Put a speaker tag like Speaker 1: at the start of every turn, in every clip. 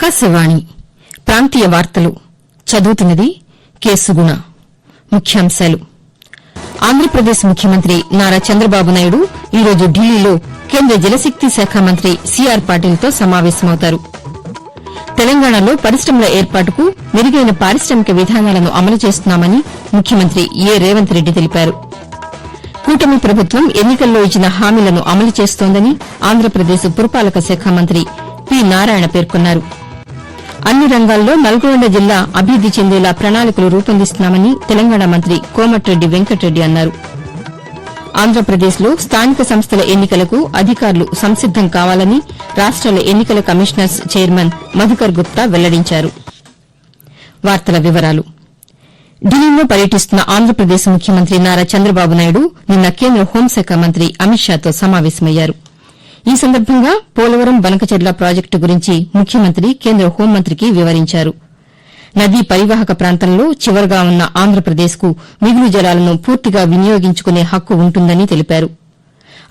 Speaker 1: ఆకాశవాణి ప్రాంతీయ వార్తలు చదువుతున్నది కేసుగుణ ముఖ్యాంశాలు ఆంధ్రప్రదేశ్ ముఖ్యమంత్రి నారా చంద్రబాబు నాయుడు ఈరోజు ఢిల్లీలో కేంద్ర జలశక్తి శాఖ మంత్రి సీఆర్ పాటిల్తో సమావేశమవుతారు తెలంగాణలో పరిశ్రమల ఏర్పాటుకు మెరుగైన పారిశ్రామిక విధానాలను అమలు చేస్తున్నామని ముఖ్యమంత్రి ఏ రేవంత్ రెడ్డి తెలిపారు కూటమి ప్రభుత్వం ఎన్నికల్లో ఇచ్చిన హామీలను అమలు చేస్తోందని ఆంధ్రప్రదేశ్ పురపాలక శాఖ మంత్రి పి నారాయణ పేర్కొన్నారు అన్ని రంగాల్లో నల్గొండ జిల్లా అభివృద్ది చెందేలా ప్రణాళికలు రూపొందిస్తున్నామని తెలంగాణ మంత్రి కోమటిరెడ్డి వెంకటరెడ్డి అన్నారు ఆంధ్రప్రదేశ్లో స్థానిక సంస్థల ఎన్నికలకు అధికారులు సంసిద్దం కావాలని రాష్ట్రాల ఎన్నికల కమిషనర్స్ చైర్మన్ మధుకర్ గుప్తా వెల్లడించారు ఢిల్లీలో పర్యటిస్తున్న ఆంధ్రప్రదేశ్ ముఖ్యమంత్రి నారా చంద్రబాబు నాయుడు నిన్న కేంద్ర హోంశాఖ మంత్రి అమిత్ షాతో సమావేశమయ్యారు ఈ సందర్భంగా పోలవరం బనకచెర్ల ప్రాజెక్టు గురించి ముఖ్యమంత్రి కేంద్ర హోంమంత్రికి వివరించారు నదీ పరివాహక ప్రాంతంలో చివరగా ఉన్న ఆంధ్రప్రదేశ్కు మిగులు జలాలను పూర్తిగా వినియోగించుకునే హక్కు ఉంటుందని తెలిపారు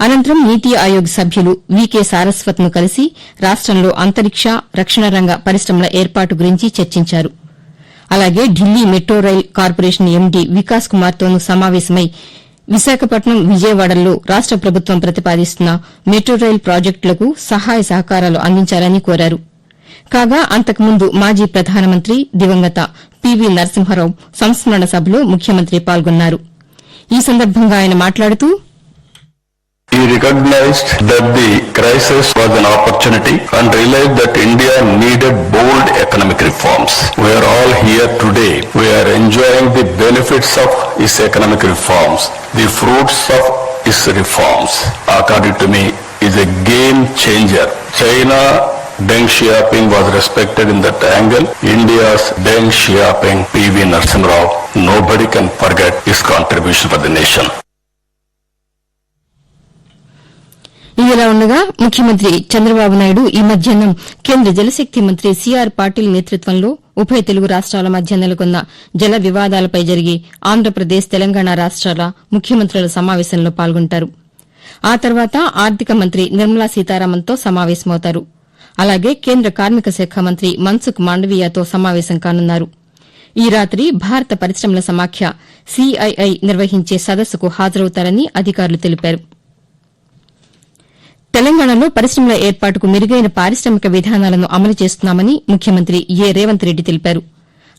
Speaker 1: అనంతరం నీతి ఆయోగ్ సభ్యులు వీకే సారస్వత్ను కలిసి రాష్టంలో అంతరిక్ష రక్షణ రంగ పరిశ్రమల ఏర్పాటు గురించి చర్చించారు అలాగే Delhi metro rail corporation MD Vikas కుమార్తోనూ సమావేశమై విశాఖపట్నం విజయవాడల్లో రాష్ట ప్రభుత్వం ప్రతిపాదిస్తున్న మెట్రో రైల్ ప్రాజెక్టులకు సహాయ సహకారాలు అందించాలని కోరారు కాగా అంతకుముందు మాజీ ప్రధానమంత్రి దివంగత పివి నరసింహారావు సంస్మరణ సభలో ముఖ్యమంత్రి పాల్గొన్నారు ఈ సందర్భంగా ఆయన మాట్లాడుతూ He recognized that the crisis was an opportunity and realized that India needed bold economic reforms. We are all here today. We are enjoying the benefits of his economic reforms. The fruits of his reforms, according to me, is a game changer. China Deng Xiaoping was respected in that angle. India's Deng Xiaoping, P.V. Narasimha Rao, nobody can forget his contribution for the nation. ఇదిలా ఉండగా ముఖ్యమంత్రి చంద్రబాబు నాయుడు ఈ మధ్యాహ్నం కేంద్ర జలశక్తి మంత్రి CR Patil నేతృత్వంలో ఉభయ తెలుగు రాష్ట్రాల మధ్య నెలకొన్న జల వివాదాలపై జరిగే ఆంధ్రప్రదేశ్ తెలంగాణ రాష్ట్రాల ముఖ్యమంత్రుల సమావేశంలో పాల్గొంటారు ఆ తర్వాత ఆర్థిక మంత్రి నిర్మలా సీతారామన్తో సమావేశమవుతారు అలాగే కేంద్ర కార్మిక శాఖ మంత్రి మన్సుఖ్ మాండవీయాతో సమావేశం కానున్నారు ఈ రాత్రి భారత పరిశ్రమల సమాఖ్య సీఐఐ నిర్వహించే సదస్సుకు హాజరవుతారని అధికారులు తెలిపారు తెలంగాణలో పరిశ్రమల ఏర్పాటుకు మెరుగైన పారిశ్రామిక విధానాలను అమలు చేస్తున్నామని ముఖ్యమంత్రి ఏ రేవంత్ రెడ్డి తెలిపారు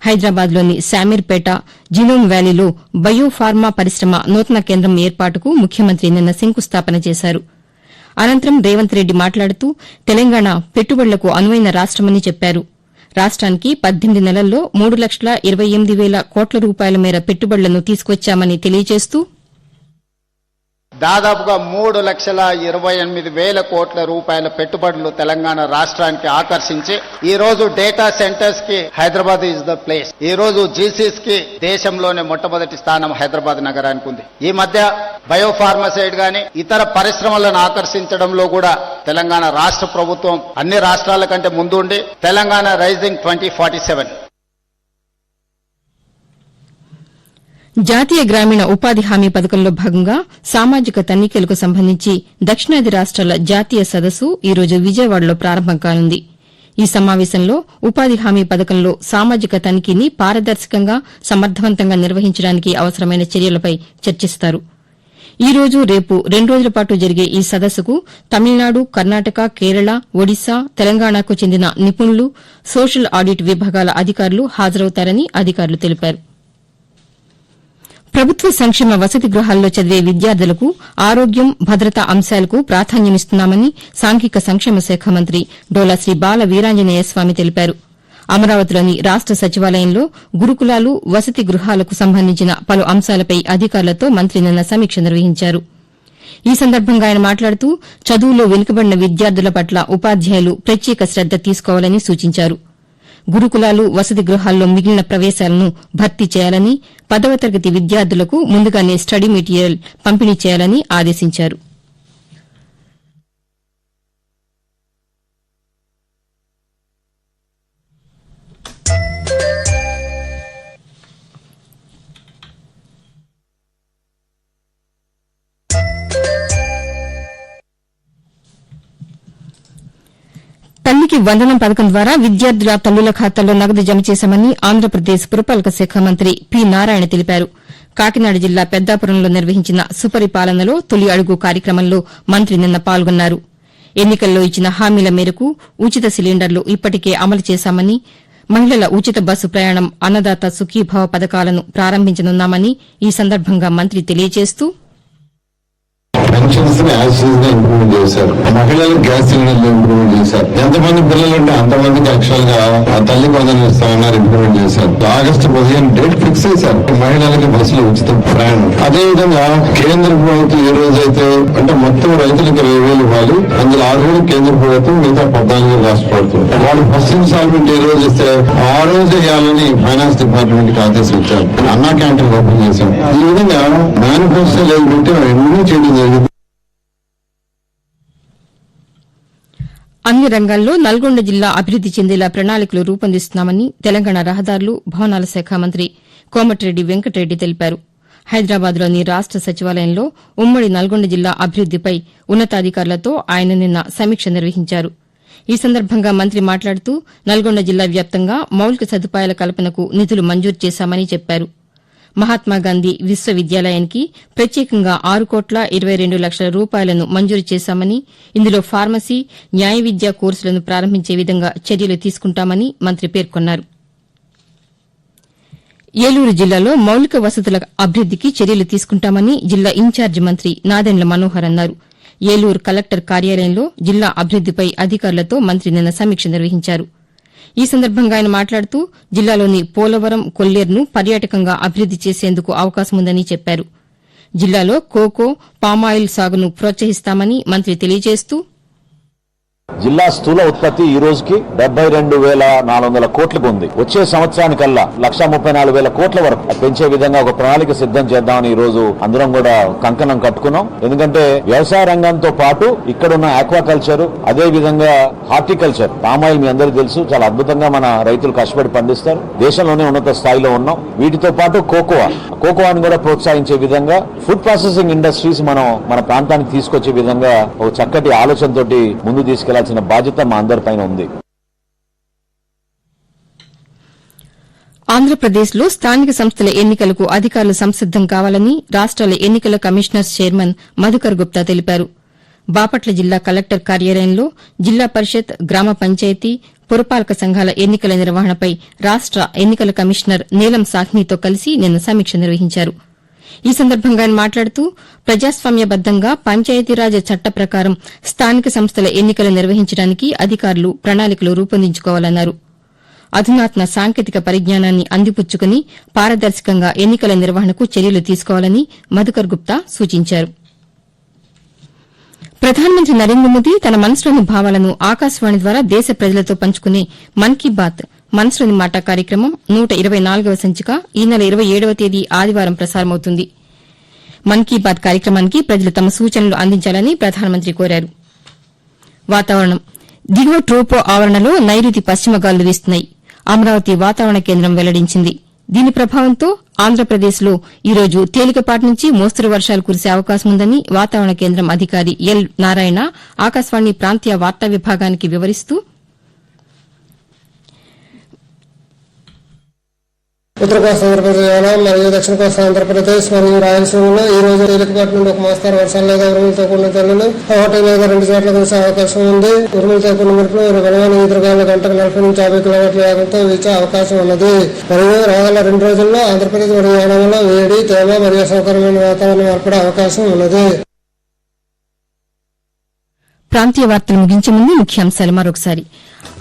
Speaker 1: హైదరాబాద్లోని శామీర్పేట జినోమ్ వ్యాలీలో బయోఫార్మా పరిశ్రమ నూతన కేంద్రం ఏర్పాటుకు ముఖ్యమంత్రి నిన్న శంకుస్థాపన చేశారు అనంతరం రేవంత్ రెడ్డి మాట్లాడుతూ తెలంగాణ పెట్టుబడులకు అనువైన రాష్టమని చెప్పారు రాష్ట్రానికి పద్దెనిమిది నెలల్లో మూడు లక్షల ఇరవై ఎనిమిది వేల కోట్ల రూపాయల మేర పెట్టుబడులను తీసుకొచ్చామని తెలియజేస్తూ దాదాపుగా మూడు లక్షల ఇరవై ఎనిమిది వేల కోట్ల రూపాయల పెట్టుబడులు తెలంగాణ రాష్ట్రానికి ఆకర్షించి ఈ రోజు డేటా సెంటర్స్ కి హైదరాబాద్ ఇస్ ద ప్లేస్ ఈ రోజు జీసీస్ కి దేశంలోనే మొట్టమొదటి స్థానం హైదరాబాద్ నగరానికి ఉంది ఈ మధ్య బయోఫార్మసైడ్ గాని ఇతర పరిశ్రమలను ఆకర్షించడంలో కూడా తెలంగాణ రాష్ట్ర ప్రభుత్వం అన్ని రాష్ట్రాల కంటే ముందుండి Telangana rising twenty forty seven జాతీయ గ్రామీణ ఉపాధి హామీ పథకంలో భాగంగా సామాజిక తనిఖీలకు సంబంధించి దక్షిణాది రాష్ట్రాల జాతీయ సదస్సు ఈ రోజు విజయవాడలో ప్రారంభం కానుంది ఈ సమావేశంలో ఉపాధి హామీ పథకంలో సామాజిక తనిఖీని పారదర్శకంగా సమర్దవంతంగా నిర్వహించడానికి అవసరమైన చర్యలపై చర్చిస్తారు ఈ రోజు రేపు రెండు రోజుల పాటు జరిగే ఈ సదస్సుకు తమిళనాడు కర్ణాటక కేరళ ఒడిశా తెలంగాణకు చెందిన నిపుణులు సోషల్ ఆడిట్ విభాగాల అధికారులు హాజరవుతారని అధికారులు తెలిపారు ప్రభుత్వ సంక్షేమ వసతి గృహాల్లో చదివే విద్యార్థులకు ఆరోగ్యం భద్రత అంశాలకు ప్రాధాన్యమిస్తున్నామని సాంఘిక సంక్షేమ శాఖ మంత్రి డోలా శ్రీ బాల వీరాంజనేయ స్వామి తెలిపారు అమరావతిలోని రాష్ట సచివాలయంలో గురుకులాలు వసతి గృహాలకు సంబంధించిన పలు అంశాలపై అధికారులతో మంత్రి నిన్న సమీక్ష నిర్వహించారు ఈ సందర్భంగా ఆయన మాట్లాడుతూ చదువులో వెనుకబడిన విద్యార్థుల పట్ల ఉపాధ్యాయులు ప్రత్యేక శ్రద్ద తీసుకోవాలని సూచించారు గురుకులాలు వసతి గృహాల్లో మిగిలిన ప్రవేశాలను భర్తీ చేయాలని పదవ తరగతి విద్యార్థులకు ముందుగానే స్టడీ మెటీరియల్ పంపిణీ చేయాలని ఆదేశించారు తల్లికి వందనం పథకం ద్వారా విద్యార్థుల తల్లుల ఖాతాల్లో నగదు జమ చేశామని ఆంధ్రప్రదేశ్ పురపాలక శాఖ మంత్రి పి నారాయణ తెలిపారు కాకినాడ జిల్లా పెద్దాపురంలో నిర్వహించిన సుపరిపాలనలో తొలి అడుగు కార్యక్రమంలో మంత్రి నిన్న పాల్గొన్నారు ఎన్నికల్లో ఇచ్చిన హామీల మేరకు ఉచిత సిలిండర్లు ఇప్పటికే అమలు చేశామని మహిళల ఉచిత బస్సు ప్రయాణం అన్నదాత సుఖీభావ పథకాలను ప్రారంభించనున్నామని ఈ సందర్భంగా మంత్రి తెలియజేస్తూ పెన్షన్స్ ని యాజ్ ఇంప్రూవ్ చేశారు మహిళలకు గ్యాస్ సిలిండర్లు ఇంప్రూవ్మెంట్ చేశారు ఎంతమంది పిల్లలు ఉంటే అంతమందికి యాక్చువల్ ఆ తల్లి వందనం ఇస్తామన్నారు ఇంప్రూవ్మెంట్ చేశారు ఆగస్టు పదిహేను డేట్ ఫిక్స్ చేశారు మహిళలకి బస్సులు ఉచిత ప్రయాణం అదే విధంగా కేంద్ర ప్రభుత్వం ఈ రోజైతే అంటే మొత్తం రైతులకు ఇరవై వేలు ఇవ్వాలి అందులో ఆరు వేలు కేంద్ర ప్రభుత్వం మిగతా పద్నాలుగు వేలు రాష్ట్ర ప్రభుత్వం వాళ్ళు ఫస్ట్ ఇన్స్టాల్మెంట్ ఏ రోజు ఇస్తే ఆ రోజు వేయాలని ఫైనాన్స్ డిపార్ట్మెంట్ కి ఇచ్చారు అన్నా క్యాంటీన్ ఓపెన్ చేశారు ఈ విధంగా మేనిఫెస్టో లేదు పెట్టి ఎన్నో చేయడం జరిగింది అన్ని రంగాల్లో నల్గొండ జిల్లా అభివృద్ది చెందేలా ప్రణాళికలు రూపొందిస్తున్నామని తెలంగాణ రహదారులు భవనాల శాఖ మంత్రి కోమటిరెడ్డి వెంకటరెడ్డి తెలిపారు హైదరాబాద్లోని రాష్ట సచివాలయంలో ఉమ్మడి నల్గొండ జిల్లా అభివృద్దిపై ఉన్నతాధికారులతో ఆయన నిన్న సమీక్ష నిర్వహించారు ఈ సందర్భంగా మంత్రి మాట్లాడుతూ నల్గొండ జిల్లా వ్యాప్తంగా మౌలిక సదుపాయాల కల్పనకు నిధులు మంజూరు చేశామని చెప్పారు మహాత్మాగాంధీ విశ్వవిద్యాలయానికి ప్రత్యేకంగా ఆరు కోట్ల ఇరవై రెండు లక్షల రూపాయలను మంజూరు చేశామని ఇందులో ఫార్మసీ న్యాయ విద్య కోర్సులను ప్రారంభించే విధంగా చర్యలు తీసుకుంటామని మంత్రి పేర్కొన్నారు ఏలూరు జిల్లాలో మౌలిక వసతుల అభివృద్దికి చర్యలు తీసుకుంటామని జిల్లా ఇన్ఛార్జి మంత్రి నాదెండ్ల మనోహర్ అన్నారు ఏలూరు కలెక్టర్ కార్యాలయంలో జిల్లా అభివృద్దిపై అధికారులతో మంత్రి నిన్న సమీక్ష నిర్వహించారు ఈ సందర్భంగా ఆయన మాట్లాడుతూ జిల్లాలోని పోలవరం కొల్లేరును పర్యాటకంగా అభివృద్ది చేసేందుకు అవకాశముందని చెప్పారు జిల్లాలో కోకో పామాయిల్ సాగును ప్రోత్సహిస్తామని మంత్రి తెలియజేస్తూ జిల్లా స్థూల ఉత్పత్తి ఈ రోజుకి డెబ్బై రెండు వేల నాలుగు వందల కోట్లకు ఉంది వచ్చే సంవత్సరానికల్లా లక్ష ముప్పై నాలుగు వేల కోట్ల వరకు పెంచే విధంగా ఒక ప్రణాళిక సిద్ధం చేద్దామని ఈ రోజు అందరం కూడా కంకణం కట్టుకున్నాం ఎందుకంటే వ్యవసాయ రంగంతో పాటు ఇక్కడ ఉన్న ఆక్వాకల్చర్ అదే విధంగా హార్టికల్చర్ పామాయిల్ మీ అందరికీ తెలుసు చాలా అద్భుతంగా మన రైతులు కష్టపడి పండిస్తారు దేశంలోనే ఉన్నత స్థాయిలో ఉన్నాం వీటితో పాటు కోకోవా కోకోవాని కూడా ప్రోత్సహించే విధంగా ఫుడ్ ప్రాసెసింగ్ ఇండస్ట్రీస్ మనం మన ప్రాంతానికి తీసుకొచ్చే విధంగా ఒక చక్కటి ఆలోచనతోటి ముందు తీసుకెళ్ళాలి తీసుకోవాల్సిన బాధ్యత మా అందరిపైన ఉంది ఆంధ్రప్రదేశ్లో స్థానిక సంస్థల ఎన్నికలకు అధికారులు సంసిద్దం కావాలని రాష్ట్రాల ఎన్నికల కమిషనర్ చైర్మన్ మధుకర్ గుప్తా తెలిపారు బాపట్ల జిల్లా కలెక్టర్ కార్యాలయంలో జిల్లా పరిషత్ గ్రామ పంచాయతీ పురపాలక సంఘాల ఎన్నికల నిర్వహణపై రాష్ట ఎన్నికల కమిషనర్ నీలం సాహ్నితో కలిసి నిన్న సమీక్ష నిర్వహించారు ఈ సందర్భంగా ఆయన మాట్లాడుతూ ప్రజాస్వామ్యబద్దంగా పంచాయతీరాజ్ చట్ట ప్రకారం స్థానిక సంస్థల ఎన్నికలు నిర్వహించడానికి అధికారులు ప్రణాళికలు రూపొందించుకోవాలన్నారు అధునాతన సాంకేతిక పరిజ్ఞానాన్ని అందిపుచ్చుకుని పారదర్శకంగా ఎన్నికల నిర్వహణకు చర్యలు తీసుకోవాలని మధుకర్ గుప్తా సూచించారు ప్రధానమంత్రి నరేంద్ర మోదీ తన మనసులోని భావాలను ఆకాశవాణి ద్వారా దేశ ప్రజలతో పంచుకునే మన్ కీ బాత్ మనసులని మాట కార్యక్రమం నూట ఇరవై నాలుగవ సంచిక ఈ నెల ఇరవై ఏడవ తేదీ ఆదివారం ప్రసారమవుతుంది మన్ కీ బాత్ కార్యక్రమానికి ప్రజలు తమ సూచనలు అందించాలని ప్రధానమంత్రి కోరారు వాతావరణం దిగువ ట్రోపో ఆవరణలో నైరుతి పశ్చిమ గాలులు వీస్తున్నాయి అమరావతి వాతావరణ కేంద్రం వెల్లడించింది దీని ప్రభావంతో ఆంధ్రప్రదేశ్లో ఈరోజు తేలికపాటి నుంచి మోస్తరు వర్షాలు కురిసే అవకాశం ఉందని వాతావరణ కేంద్రం అధికారి ఎల్ నారాయణ ఆకాశవాణి ప్రాంతీయ వార్తా విభాగానికి వివరిస్తూ ఉత్తర కోస్తా ఆంధ్రప్రదేశ్ మరియు దక్షిణ కోస్తా ఆంధ్రప్రదేశ్ మరియు రాయలసీమలో ఈ రోజు తేలికపాటి నుండి ఒక మోస్తారు వర్షాలు లేదా ఉరుములతో కూడిన తెల్లలు ఒకటి లేదా రెండు చోట్ల కురిసే అవకాశం ఉంది ఉరుములతో కూడిన మెరుపులు బలమైన ఎదురుగాలు గంటకు నలభై నుంచి యాభై కిలోమీటర్ల వేగంతో వీచే అవకాశం ఉన్నది మరియు రాగల రెండు రోజుల్లో ఆంధ్రప్రదేశ్ మరియు యానంలో వేడి తేమ మరియు అసౌకర్యమైన వాతావరణం ఏర్పడే అవకాశం ఉన్నది ప్రాంతీయ వార్తలు ముగించే ముందు ముఖ్యాంశాలు మరొకసారి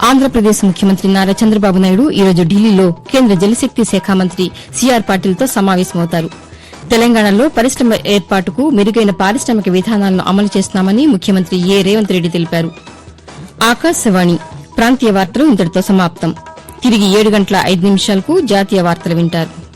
Speaker 1: ఆంధ్రప్రదేశ్ ముఖ్యమంత్రి నారా చంద్రబాబు నాయుడు ఈరోజు ఢిల్లీలో కేంద్ర జలశక్తి శాఖ మంత్రి సిఆర్ పాటిల్తో సమావేశమవుతారు తెలంగాణలో పరిశ్రమ ఏర్పాటుకు మెరుగైన పారిశ్రామిక విధానాలను అమలు చేస్తున్నామని ముఖ్యమంత్రి ఏ రేవంత్ రెడ్డి తెలిపారు ఆకాశవాణి ప్రాంతీయ వార్తలు ఇంతటితో సమాప్తం తిరిగి ఏడు గంటల ఐదు నిమిషాలకు జాతీయ వార్తలు వింటారు